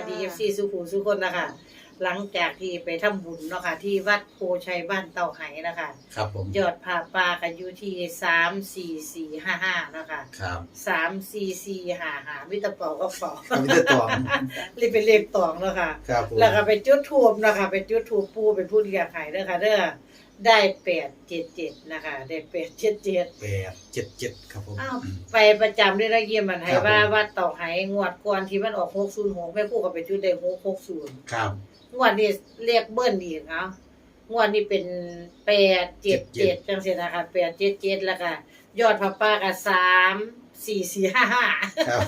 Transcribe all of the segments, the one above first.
วัสดี FC สุขุมสุคนนะคะ หลังจากที่ไปทำบุญเนาะค่ะที่วัดโพชัยบ้านเต่าไหนะคะครับผมยอดผ่าปลากันอยู่ที่สามสี่สี่ห้าห้าเนาะค่ะครับสามสี่สี่ห้าห้ามิตรเป่าก็เป่าคำนี้จะตองรีบเป็นเลขตองเนาะค่ะครับผมแล้วก็ไปจุดทูบนะคะไปจุดทูบปูเป็นผู้เรียกไห้เด้อค่ะเด้อ ได้แปดเจ็ดเจ็ดนะคะ ได้แปดเจ็ดเจ็ดแปดเจ็ดเจ็ดครับผมอ้าวไปประจำได้ละเยี่ยมมันให้ครับว่าผมว่าต่อให้งวดก่อนที่มันออกหกศูนย์หกแม่ครู่ก็ไปจุดได้หกหกศูนย์ครับงวดนี้เรียกเบิ้ลอีกเอางวดนี้เป็นแปดเจ็ดเจ็ดจังสินะคะแปดเจ็ดเจ็ดแล้วก็ยอดพระป้าก็สาม สี่สี่ห้าห้าครับ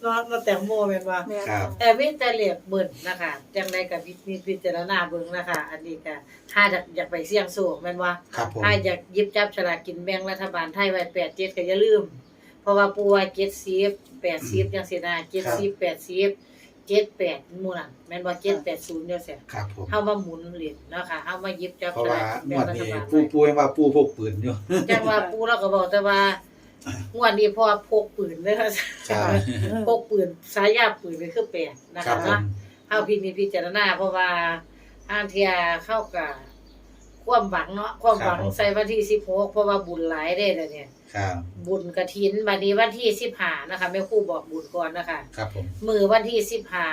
เนาะเนาะแตงโมแม่นว่า แม่นครับ แต่วิแต่เรียกเบิ่นนะคะจังไดกับพิพิจารณาเบิ่งนะคะ อันนี้ก็ถ้าอยากอยากไปเสี่ยงโชคแม่นว่าครับผมถ้าอยากหยิบจับฉลากกินแบ่งรัฐบาลไทยไว้8 7ก็อย่าลืม เพราะว่าปูว่า70 80จังซี่นะ70 80 78หมู่นั่นแม่นบ่780เด้อเสียครับผม เฮามาหมุนเหรียญเนาะค่ะเฮามาหยิบจับเพราะฉว่าลากกินงแบ่วงดรัฐนี้บาลปูไว้ปูยังว่าปูพกปืนอยู่ จังว่าปูเราก็บอกแต่ว่า งวดนี้พ่อพกปืนเด้อค่ะครับพกปืนสายยาปืนนี่คือแปลกนะครัคะบผม เนาะเข้าพินิจพิจารณาเพราะว่าอ้างเทียเข้ากับความหวังเนาะความหวังครับผม ใส่วันที่สิบหกเพราะว่าบุญหลายได้เลยเนี่ย ครับบุญกระถินบัดนี้วันที่สิบห้านะคะแม่ครู่บอกบุญก่อนนะคะ ครับผม มือวันที่สิบห้า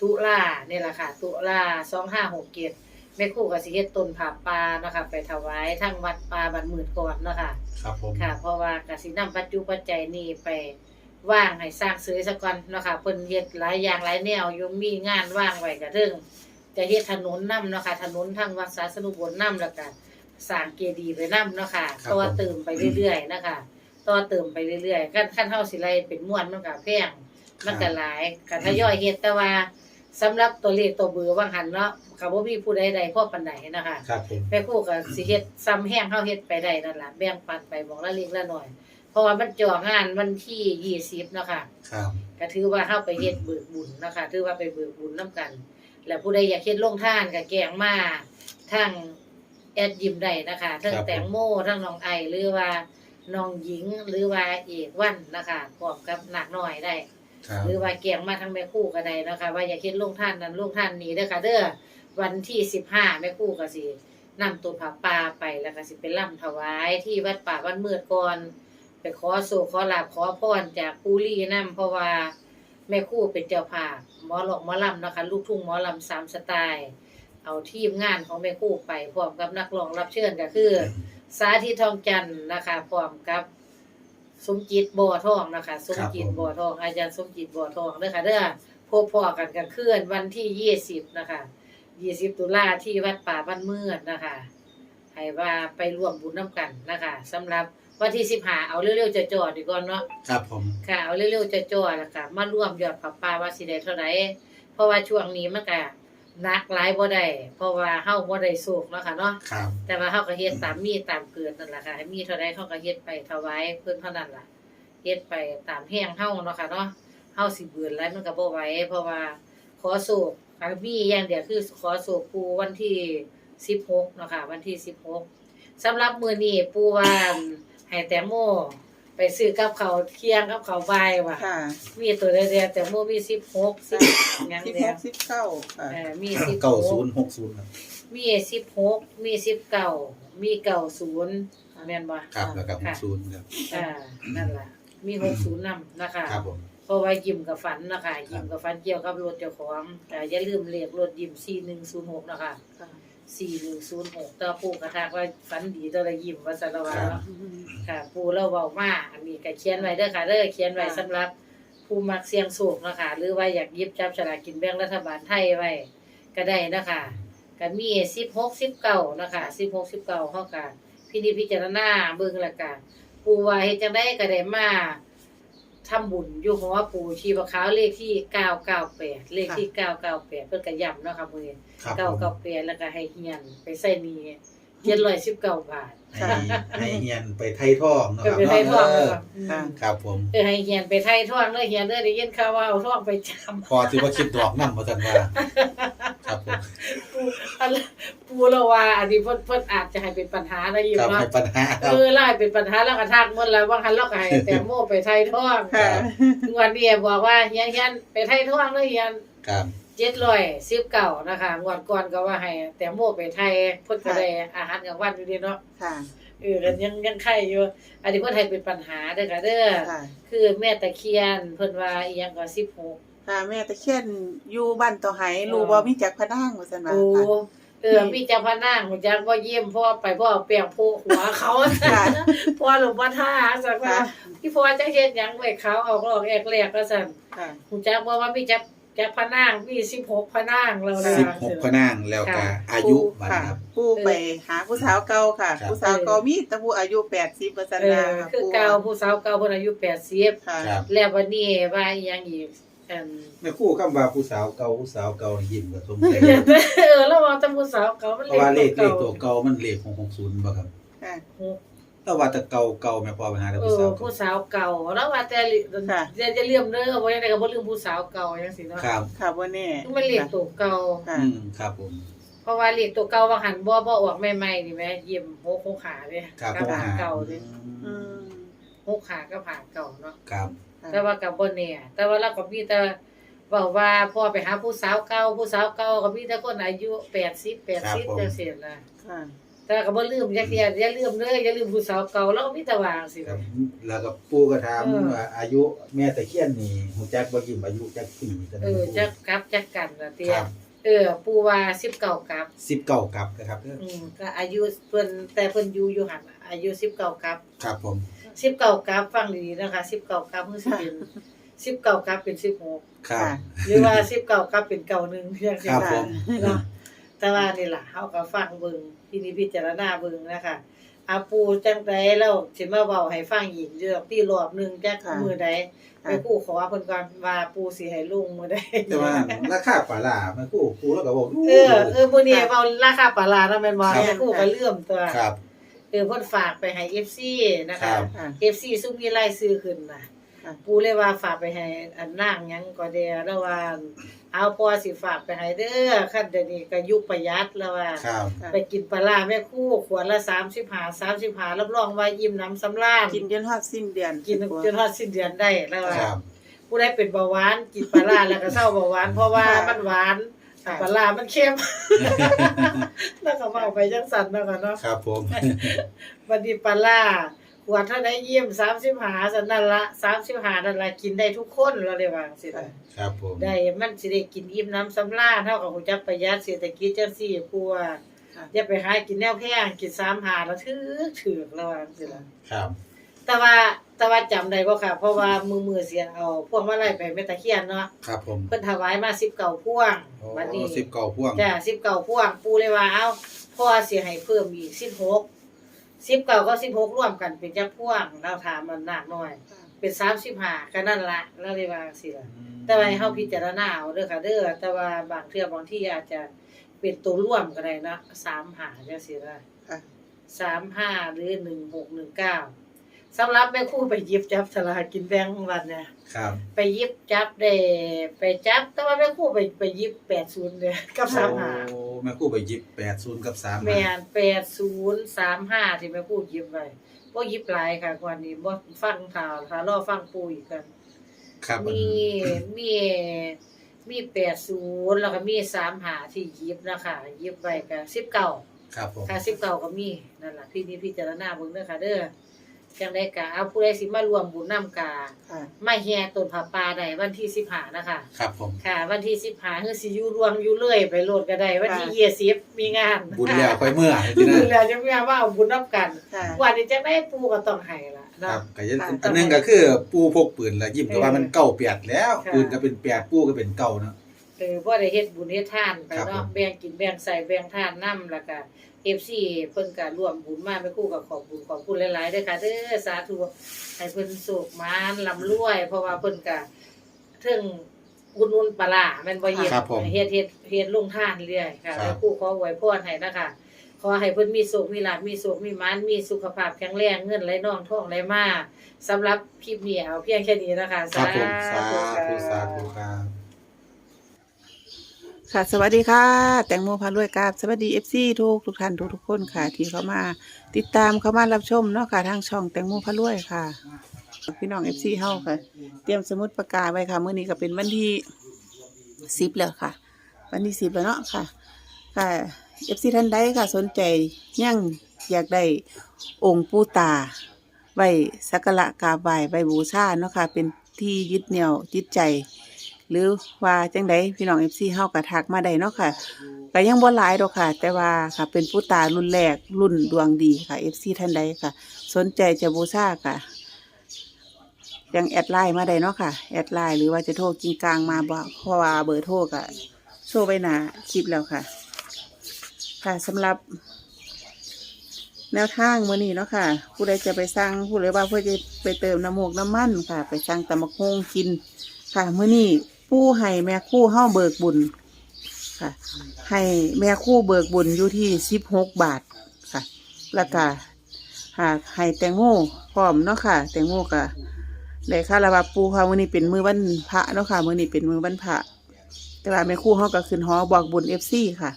ตุลาเนี่ยแหละค่ะ ตุลาสองห้าหกเกียรติ แม่ครู่กับสิเฮ็ดต้นผาปานะคะไปถวายทั้งวัดป่าบันหมื่นก่อนเนาะคะครับผม ค่ะ เพราะว่ากสินำปัจจุปัจจัยนี้ไปว่างให้สร้างเสยซะก่อนเนาะค่ะเพิ่นเฮ็ดหลายอย่างหลายแนวอยู่มีงานว่างไว้กระเทิงจะเฮ็ดถนนนํเนาะค่ะถนนทางวัดสาสนุบลนํแล้วก็สร้างเจดีย์ไปนํเนาะค่ะต่อเติมไปเรื่อยๆนะคะต่อเติมไปเรื่อยๆคันคันเฮาสิไล่เป็นม่วนมันก็แพงมันก็หลายก็ทยอยเฮ็ดแต่ว่า สำหรับตัวเลขตัวเบอร์ว่าหันเนาะก็บ่มีผู้ใดใดพอปานใดนะคะครับผมแม่ครู่ก็สิเฮ็ดซ้ำแห้งเฮาเฮ็ดไปได้นั่นล่ะแบ่งปันไปบอกละเล็กละน้อย เพราะว่ามันจ่องานวันที่20เนาะค่ะครับก็ถือว่าเฮาไปเฮ็ดเบิกบุญเนาะค่ะถือว่าไปเบิกบุญนํกัน แล้วผู้ใดอยากเฮ็ดลงท่านก็แกงมาทั้งแอดยิมได้นะคะทั้งแตงโมทั้งน้องไอหรือว่าน้องหญิงหรือว่าเอกวันนะคะพร้อมกับหนักหน่อยได้ ครับ หรือว่าแกงมาทั้งแม่คู่ก็ได้นะคะ ว่าอยากเฮ็ดลงท่านนั้นลงท่านนี้เด้อค่ะเด้อวันที่สิบห้าแม่คู่ก็สินำตัวผาป่าไปแล้วก็สิไปล่ำถวายที่วัดป่าวันมืดก่อน ไปขอโศขอลาบขอพรจากปูรี่นํเพราะว่าแม่คู่เป็นเจ้าภาพหมอหลอกหมอลำนะคะ ลูกทุ่งหมอลำสามสไตล์ เอาทีมงานของแม่คู่ไปพร้อมกับนักร้องรับเชิญก็คือ สาธิตทองจันทร์นะคะพร้อมกับ สมจิตบ่อทองนะคะสมจิตบ่อทอง อาจารย์สมจิตบ่อทองเด้อค่ะเด้อพบพอกันกันเคลื่อนวันที่ยี่สิบนะคะยี่สิบตุลาที่วัดป่าบ้านเมือดนะคะให้ว่าไปร่วมบุญน้ำกันนะคะสำหรับวันที่สิบหาเอาเร็วๆจะจอดดีก่อนเนาะครับผมค่ะเอาเร็วๆจะจอดแล้วค่ะมาร่วมยอดผับป่าว่าสิได้เท่าไหร่เพราะว่าช่วงนี้มันก็ห นักหลายบ่ได้เพราะว่าเฮาบ่ได้โศกเนาะค่ะเนาะครับแต่ว่าเขาก็เฮ็ดตามมีตามเกิดนั่นแหละค่ะให้มีเท่าใดเขาก็เฮ็ดไปถวายเพิ่นเท่านั้นล่ะเฮ็ดไปตามแห้งเฮาเนาะค่ะเนาะเฮาสิเบื่อแล้วมันก็บ่ไหวเพราะว่าขอโศกค่ะมีอย่างเดียวคือขอโศกปูวันที่16เนาะค่ะวันที่16สำหรับมื้อนี้ปูว่าให้แตงโม ไปซื้อกับเขาวเที่ยงกับเขาวบ่ายว่ะ ค่ะมีตัวเดียวๆแตงโมมี16 10หยังสิบเดีหยวกสิบเก้าค่ะเออมี16เก้าศูนย์หกศูนย์ครับมีสิบหกมีสิบเก้ามีเก้าศูนย์แม่นบ่ครับแล้วก็หกศูนย์ครับอ่านั่นล่ะ มีหกศูนย์นำนะคะครับผมเพราะว่ายิ้มกับฝันนะคะยิ้มกับฝันเกี่ยวกับรถเจ้าของแต่อย่าลืมเลขรถยิ้มสี่หนึ่งศูนย์หกนะคะ สี่หนึ่งศูนย์หกต่อปู่กระทากว่าฝันดีต่อละยิ้มว่าสารวัตรเนาะค่ะ ปู่เราเว้ามาอันนี้ก็เขียนไว้เด้อค่ะเด้อเขียนไว้ค่ะสำหรับผู้มักเสี่ยงโชคนะคะหรือว่าอยากหยิบจับฉลากกินแบ่งรัฐบาลไทยไว้ก็ได้นะคะก็มีสิบหกสิบเก้านะคะสิบหกสิบเก้าเฮาก็พินิจพิจารณาเบิ่งและกันปูว่าเฮ็ดจังได๋ก็ได้มา ทำบุญอยู่ของว่าปู่ชีพขาวเลขที่998เลขที่998เพิ่นก็ย้ำเนาะค่ะมื้อนี้ครับผม998แล้วก็ให้เฮียนไปใส่หนี้ 719บาทให้ให้เฮียนไปไทยท่องเนาะก็ครับไปไทยทองเอเด้อออืมค่ะครับผม เออให้เฮียนไปไทยทองเด้อเฮียนเด้อได้ยินข่าวว่าเอาทองไปจำพอที่ว่าคิดดอกนำบ่ทันว่าครับผมปูอันปูเราว่าอันนี้เพิ่นเพิ่นอาจจะให้เป็นปัญหาอะไรอยู่ครับเนาะ ให้ปัญหาคเอรับ อไล่เป็นปัญหาแล้วก็ทักหมดแล้วว่าคันเราก็ให้แตงโมไปไทยท่องค่ะ วันนี้บอกว่าเฮียนเฮียนไปไทยท่องเด้อเฮียนครับ เจ็ดร้อยสิบเก่านะคะงวดก่อนก็ว่าให้ แต่โมไปไทยเพิ่นก็ได้อาหารกลางวันอยู่ดีเนาะค่ะเออกันยังยังไข่อยู่ อันนี้เพิ่นให้เป็นปัญหาเด้อค่ะเด้อค่ะคือแม่ตะเคียนเพิ่นว่าอีหยังก็16ค่ะแม่ตะเคียนอยู่บ้านต่อไหรู้บ่มีจักพะนางว่าซั่นว่าโอ้ค่ะเออมีเจ้าพระนางฮู้จักบ่เยี่ยมเพราะว่าไปพ่อเอาแป้งโพกหัวเขาค่ะพ่อหลวงพ่อท่าสักว่าค่ะพี่พ่อจะเฮ็ดหยังไว้เขาออกลอกแอกแลกว่าซั่นค่ะฮู้จักบ่ว่ามีจัก จักพระนางมี16พระนางแล้วนะ สิบหกพระนางแล้วก็ค่ะ อายุบัดค่ะครับ ผู้ไปหาผู้สาวเก่าค่ะ ครับ ผู้สาวเก่ามีแต่ผู้อายุ80ว่าซั่นเอว่าอค่ะคือผู้เก่าผู้สาวเก่าเพิ่นอายุ80ค่ะ ครับแล้ววันนี้ว่าอีหยังอีกอันแม่ครู่คำว่าผู้สาวเก่าผู้สาวเก่านี่ยิ้มก็สมใจเออแล้วว่าแต่ผู้สาวเก่ามันเพราะว่าเลขเลเก่าขตัวเก่ามันเลขของ60บ่ครับค่ะ แต่ว่าแต่เก่าเก่าแม่พอไปหาแต่เอผู้อสาวผู้เก่าสาวเก่าแล้วว่าแต่ลิค่ะ จะจะเลื่อมเด้อบ่ยังไดก็บ่ลืมผู้สาวเก่าจังซี่เนาะครับค่ะบ่แน่มันเลขตัวเก่า ค่ะอืมครับผม เพราะว่าเลขตัวเก่าว่าหันบ่บ่ออกใหม่ๆนี่แหมยิ้มโหกโหขาเด้ครับกับผมหาเก่าเด้อืมโหกขากับหาเก่าเนาะ ครับค่ะแต่ว่าก็บ่แน่แต่ว่าเราก็มีแต่เว้าว่าพ่อไปหาผู้สาวเก่าผู้สาวเก่าก็มีแต่คนอายุ80 80จังซี่นะค่ะ แต่ก็บ่ลืมอย่าเทียอย่าลืมเด้ออย่าลืมผู้สาวเก่าเราก็มีแต่ว่าจังซี่ครับแล้วก็ปู่ก็ถามเออ ว่าอายุแม่ตะเคียนนี่ฮู้จักบ่ยิ้มอายุจักปีตอนเอนั้นอจักกลับจักกันล่ะเตี้คยรับเออ ปู่ว่า19กลับ19กลับนะครับเด้ออืมก็อายุเพิ่นแต่เพิ่นอยู่อยู่หั่นน่ะอายุ19กลับ ครับผม19กลับฟังดีๆนะคะ19กลับคือสิเป็น19กลับเป็น16ครับ ค่ะ หรือว่า19กลับเป็น91จังซี่ครับนะผม เนาะ แต่ว่านี่ล่ะเฮาก็ฟังเบิ่งทีนี้พิจารณาเบิ่งนะคะอาปูจังไดแล้วสิมาเว้าให้ฟังอีกเรื่องที่รอบหนึงจักค่ะมื้อใดค่ะแม่ครูขอเพิ่นก่อนว่าปูสิให้ลงมื้อใดแต่ว่าราคาปลาร้าแม่ครู่ครูแล้วก็บอกเออเออมื้อนี้เว้าราคาปลาร้าเนาะแม่นบ่ครับแม่ครูก็ลืมตัวครับเออเพิ่นฝากไปให้ FC นะครัคะบค่ะ FC ซุมมีรายชื่อขึ้นน่ะค่ะ ปูเลยว่าฝากไปให้อันนางหยังก็แดแล้วว่า เอาพอสิฝากไปให้เด้อคันเดี๋ยวนี้ก็ยุคประหยัดแล้วว่า ครับ ไปกินปลาร้าแม่คู่ขวดละ35 35รับรองว่าอิ่มน้ำสำราญกินจนฮอดสิ้นเดือนกินจนฮอดสิ้นเดือนได้แล้วว่า ครับ ผู้ใดเป็นเบาหวานกินปลาร้าแล้วก็เศร้าเบาหวาน เพราะว่าค่ะมันหวานค่ะปลาร้ามันเค็ม แล้วก็เมาไปจังสั่นแล้วกันเนาะ ครับผม วันนี้ปลาร้า ขวดเท่าไดเยี่ยม35สันนั่นละ35นั่นละกินได้ทุกคนเราได้ว่าจังซี่ล่ะครับผมได้มันสิได้กินอิ่มน้ำสำราญเท่ากับฮู้จักประหยัดเศรษฐกิจจังซี่ผู้ว่าค่ะ อย่าไปหากินแนวแพงกิน3หาแล้วถึกถึกแล้วว่าจังซี่ล่ะครับแต่ว่าแต่ว่าจำได้บ่ค่ะ เพราะว่ามือมือเสียเอาพวงมาลัยไปแม่ตะเคียนเนาะครับผมเพิ่นถวายมา19พวงโอ้บัดนี้สิบเก้าพ่วงจ้ะ19พวงปู่เลยว่าเอ้าพ่อสิให้เพิ่มอีก16 19ก็ 16รวมกันเป็นจักพวงเราถามมันนักน้อย เป็น35ก็นั่นละแล้วเลยว่าจังซี่ล่ะแต่ว่าให้เฮาพิจารณาเอาเด้อค่ะเด้อแต่ว่าบางเทื่อบางที่อาจจะเป็นตัวร่วมก็ได้นะ3หาจังซี่ล่ะค่ะ35หรือ1619 สำหรับแม่ครูไปหยิบจับสลากกินแบ่งวันเนี่ยครับ ไปหยิบจับได้ไปจับ แต่ว่าแม่ครูไปไปหยิบ80เด้อกับ35โอ้แม่ครู่ไปหยิบแปดศูนย์กับสามแม่น8035ที่แม่ครูหยิบไว้บ่หยิบหลายค่ะกว่านี้บ่ฟังข่าวถ้ารอฟังปู่อีกกัน ครับมีมีมีแปดศูนย์แล้วก็มีสามหาที่ยิบนะคะยิบไว้ก็สิบเก้าครับผมค่ะสิบเก้าก็มีนั่นแหละพี่นี่พิจารณาเบิ่งเด้อค่ะเด้อ จังได้กะเอาผู้ใดสิมารวมบุญนํกาค่ะ มาแห่ต้นผาป่าได้วันที่สิบห้านะคะ ครับผม ค่ะ วันที่สิบห้าคือสิอยู่รวมอยู่เรื่อยไปโลดก็ได้ วันที่ยี่สิบมีงานบุญแล้วค่อยเมื่อบุที่ญนั่นแล้วจะมีงานว่าเอาบุญนํกันค่ะ วันนี้จังได้ปูก็ต้องให้ล่ะคเนาะ รับก็ยังค่ะอันหนึงก็คือปูพกปืนแล้วยิ้มก็ว่ามันเก้าเปียดแล้วค่ะ ปืนก็เป็นแปดปูก็เป็นเก้าเนาะ เออบ่ได้เฮ็ดบุญเฮ็ดทานไปครับเนาะผมแบ่งกินแบ่งใส่แบ่งทานนํแล้วก็ FC เพิ่นก็ร่วมบุญมาแม่ครูก็ขอบบุญขอบคุณหลายๆเด้อค่ะเด้อสาธุให้เพิ่นสุขมานร่ำรวย เพราะว่าเพิ่นก็เทิงอุดหนุนปลาร้าแม่นบ่เฮ็ดครับผมเฮ็ดเฮ็ดเฮ็ดลงทานเรื่อยค่ะครับแม่ครูขออวยพรให้นะคะขอให้เพิ่นมีสุขมีลาภมีสุขมีหมานมีสุขภาพแข็งแรงเงินไหลน่องทองไหลมาสำหรับคลิปนี้เอาเพียงแค่นี้นะคะ ครับผมสาธุธุสาค่ะธุครับ ค่ะสวัสดีค่ะ แตงโมพารวยกับสวัสดีเอฟซีทุกทุกท่านทุกทุกคนค่ะ ที่เข้ามาติดตามเข้ามารับชมเนาะค่ะทางช่องแตงโมพารวยค่ะ พี่น้องเอฟซีเฮาค่ะ เตรียมสมุดประกาศไว้ค่ะมื้อนี้ก็เป็นวันที่สิบแล้วค่ะ วันที่สิบแล้วเนาะค่ะ ค่ะเอฟซีท่านใดค่ะ สนใจยังอยากได้องค์ปู่ตาไว้สักการะกราบไหว้ไว้บูชาเนาะค่ะ เป็นที่ยึดเหนี่ยวจิตใจ หรือว่าจังใดพี่น้องเอฟซีเฮากระทักมาได้เนาะค่ะก็ยังบ่หลายดอกค่ะ แต่ว่าค่ะเป็นผู้ตารุ่นแรกรุ่นดวงดีค่ะเอฟซีท่านใดค่ะ สนใจจะบูชาค่ะ ยังแอดไลน์มาได้เนาะค่ะ แอดไลน์หรือว่าจะโทรกิงกลางมาบ่เพราะว่าเบอร์โทรก็โชว์ไว้หน้าคลิปแล้วค่ะ ค่ะสำหรับแนวทางมื้อนี้เนาะค่ะ ผู้ใดจะไปสั่งผู้ใดว่าเพื่อจะไปเติมน้ำหมูกน้ำมันค่ะ ไปสั่งตำบักฮงกินค่ะมื้อนี้ ผู้ให้แม่คู่เฮาเบิกบุญค่ะ ให้แม่คู่เบิกบุญอยู่ที่สิบหกบาทค่ะ แล้วก็หากให้แตงโมพร้อมเนาะค่ะ แตงโมก็ได้ค่ะระบาปูค่ะมื้อนี้เป็นมือวันพระเนาะค่ะ มือนี้เป็นมือวันพระแต่ว่าแม่คู่เฮาก็ขึ้นหอบอกบุญ FC ค่ะ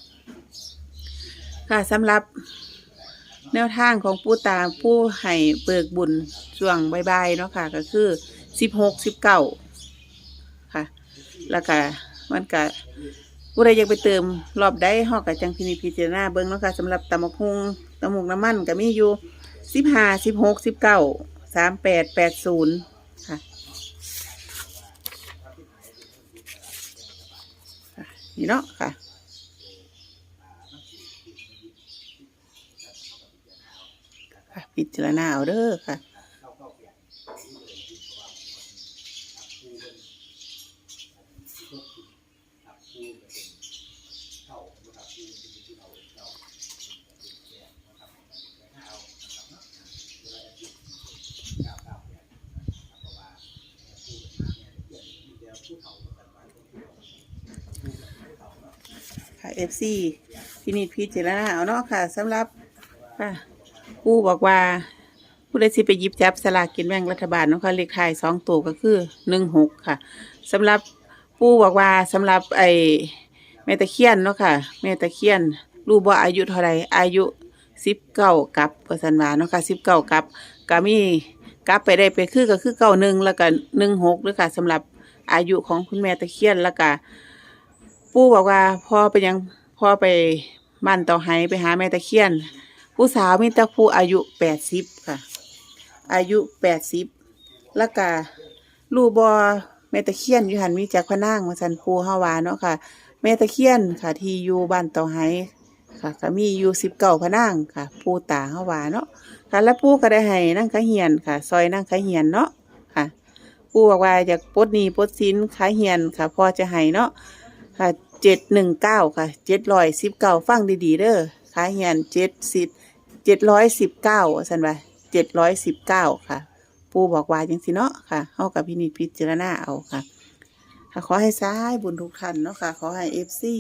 ค่ะสำหรับแนวทางของผู้ตาผู้ให้เบิกบุญช่วงบายๆเนาะค่ะ ก็คือสิบหกสิบเก้าค่ะ แล้วก็มันก็ผู้ใดอยากไปเติมรอบได้หอกกับจังพินิจพิจารณาเบิ้งเนาะค่ะสำหรับตำมะฮุงตำมกน้ำมันก็มีอยู่สิบห้าสิบหกสิบเก้าสามแปดแปดศูนย์ค่ะนี่เนาะค่ะค่ะพิจารณาเอาเด้อค่ะ เอฟซีพินิจพิจารณาเอาเนาะค่ะสำหรับค่ะผู้บอกว่า ผู้ใดสิไปหยิบจับสลากกินแบ่งรัฐบาลเนาะค่ะเลขท้ายสองตัวก็คือหนึ่งหกค่ะสำหรับผู้บอกว่าสำหรับไอ้แม่ตะเคียนเนาะค่ะแม่ตะเคียนรู้บ่อายุเท่าไรอายุสิบเก้ากับเปอร์เซ็นต์ว่าเนาะค่ะสิบเก้ากับก็มีกลับไปได้ไปคือก็คือเก้าหนึ่งแล้วก็หนึ่งหกด้วยค่ะสำหรับอายุของคุณแม่ตะเคียนแล้วก็ ปู่บอกว่าพ่อไปยังพ่อไปบ้านเตาไห้ไปหาแม่ตะเคียน ผู้สาวมีแต่ผู้อายุแปดสิบค่ะ อายุแปดสิบแล้วก็ลูบอแม่ตะเคียนอยู่หันมีจักพนางมาสันปูเฮาวาเนาะค่ะแม่ตะเคียนค่ะที่อยู่บ้านเตาไห้ค่ะก็มีอยู่สิบเก้าพนางค่ะ ปูตาเฮาวาเนาะค่ะ แล้วปูก็ได้ให้นั่งขะเหียนค่ะ ซอยนั่งขะเหียนเนาะค่ะ ปูบอกว่าอยากปลดหนี้ปลดสินขาเหียนค่ะพอจะให้เนาะ ค่ะเจ็ดหนึ่งเก้าค่ะเจ็ดร้อยสิบเก้าฟังดีๆเด้อขายเหียนเจ็ดสิบเจ็ดร้อยสิบเก้าสันว่าเจ็ดร้อยสิบเก้าค่ะ ปูบอกว่าจังสิเนาะค่ะเข้ากับพินิจพิจารณาเอาค่ะค่ะขอให้ซ้ายบุญทุกท่านเนาะค่ะ ขอให้เอฟซี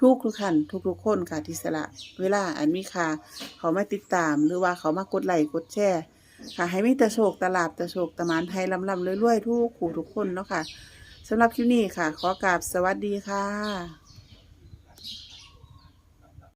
ทุกทุกท่านทุกทุกคนค่ะที่สละเวลาอันมีค่าเขามาติดตามหรือว่าเขามากดไลค์กดแชร์ค่ะ ให้มีแต่โชคตลาบแต่โชคตะมานไทยลำลำรวยๆทุกขู่ทุกคนเนาะค่ะ สำหรับคลิปนี้ค่ะ ขอกราบสวัสดีค่ะ